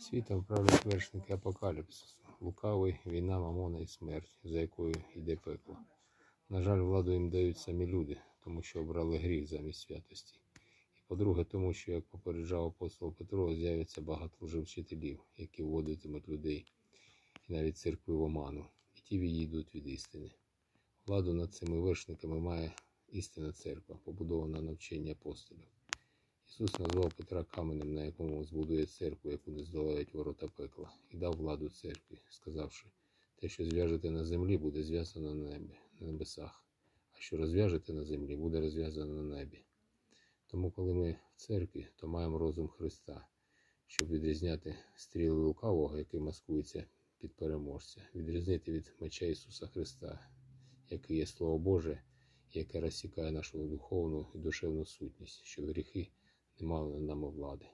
Світом правлять вершники апокаліпсису, лукавий, війна, мамона і смерть, за якою йде пекло. На жаль, владу їм дають самі люди, тому що обрали гріх замість святості. І по-друге, тому що, як попереджав апостол Петро, з'явиться багато лжевчителів, які вводитимуть людей і навіть церкви в оману, і ті відійдуть від істини. Владу над цими вершниками має істинна церква, побудована на вченні апостолів. Ісус назвав Петра каменем, на якому збудує церкву, яку не здолають ворота пекла, і дав владу церкві, сказавши, те, що зв'яжете на землі, буде зв'язано на небі, на небесах, а що розв'яжете на землі, буде розв'язано на небі. Тому, коли ми в церкві, то маємо розум Христа, щоб відрізняти стріли лукавого, який маскується під переможця, відрізнити від меча Ісуса Христа, який є Слово Боже, яке розсікає нашу духовну і душевну сутність, щоб гріхи не мали влади.